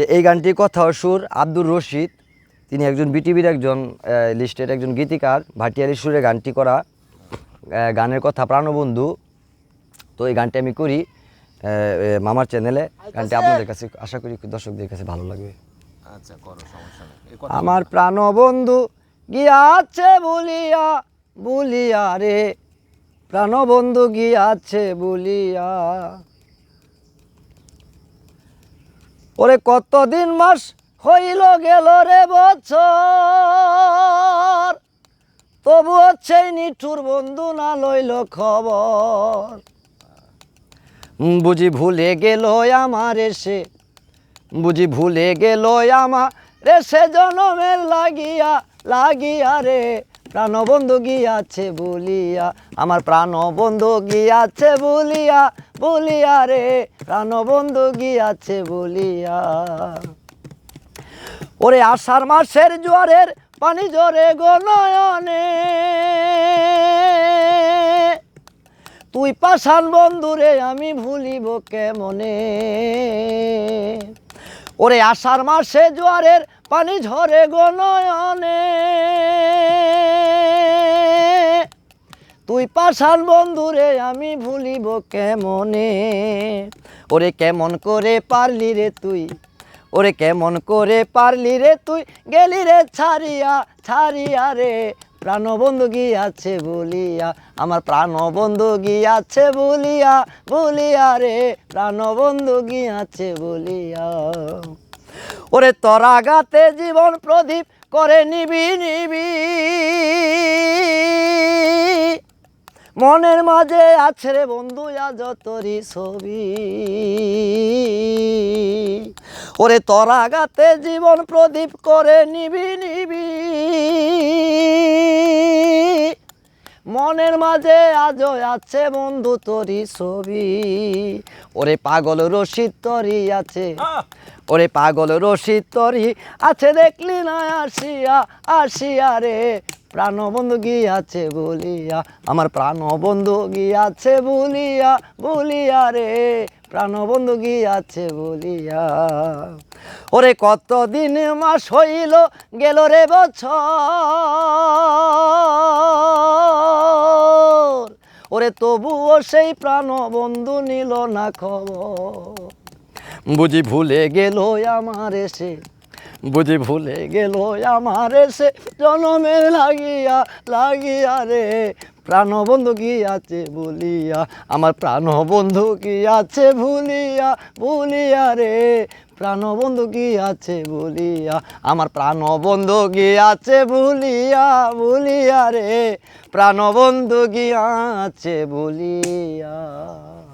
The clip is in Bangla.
যে এই গানটির কথা সুর আব্দুর রশিদ। তিনি একজন বিটিভির একজন লিস্টের একজন গীতিকার ভাটিয়ালি সুরে গানটি করা গানের কথা প্রাণবন্ধু। তো এই গানটি আমি করি মামার চ্যানেলে। গানটি আপনাদের কাছে আশা করি দর্শকদের কাছে ভালো লাগবে। আচ্ছা আমার প্রাণবন্ধু গিয়াছে বলিয়া বলিয়া রে। প্রাণবন্ধু গিয়াছে বলিয়া। ওরে কতদিন মাস হইল গেল রে বছর? তবু হচ্ছে নিঠুর বন্ধু না লইল খবর। বুঝি ভুলে গেল আমার এসে, বুঝি ভুলে গেল আমার রে সে জনমের লাগিয়া লাগিয়া রে প্রাণবন্ধু গিয়াছে বলিয়া, আমার প্রাণবন্ধু গিয়াছে বলিয়া বলিয়া রে, প্রাণবন্ধু গিয়াছে বলিয়া। ওরে আষাঢ় মাসের জোয়ারের পানি জোরে গো নয়নে। তুই পাশান বন্ধুরে আমি ভুলিব কেমনে? ওরে আষাঢ় মাসে জোয়ারের পানি ঝরে গো নয়নে। তুই পাশান বন্ধুরে, আমি ভুলিব কেমনে? ওরে কেমন করে পারলি রে তুই? ওরে কেমন করে পারলি রে তুই? গেলি রে ছাড়িয়া ছাড়িয়া রে। প্রাণবন্ধু গিয়াছে বলিয়া, আমার প্রাণবন্ধু গিয়াছে বলিয়া বলিয়া রে। প্রাণবন্ধু গিয়াছে বলিয়া। ওরে তরা গাতে জীবন প্রদীপ করে নিবি নিবি। মনের মাঝে আছে রে বন্ধু আজ তোরি ছবি। ওরে তরা গাতে জীবন প্রদীপ করে নিবি নিবি। মনের মাঝে আজও আছে বন্ধু তোরি ছবি। ওরে পাগল রশিদ তরি আছে, ওরে পাগল রশিদ তরি আছে, দেখলি না আসিয়া আসিয়া রে। প্রাণবন্ধু গিয়াছে বলিয়া, আমার প্রাণবন্ধু গিয়াছে বলিয়া বলিয়া রে প্রাণবন্ধু গিয়াছে বলিয়া। ওরে কতদিন মাস হইল গেল রে বছর? ওরে তবুও সেই প্রাণবন্ধু নিল না খবর। বুঝি ভুলে গেল আমার এসে বুঝি ভুলে গেল আমার সে জনমে লাগিয়া লাগিয়া রে। প্রাণবন্ধু কি আছে বলিয়া আমার প্রাণবন্ধু কি আছে ভুলিয়া ভুলিয়া রে। প্রাণবন্ধু কি আছে বলিয়া আমার প্রাণবন্ধু কি আছে ভুলিয়া ভুলিয়া রে। প্রাণবন্ধু কি আছে সুন্দর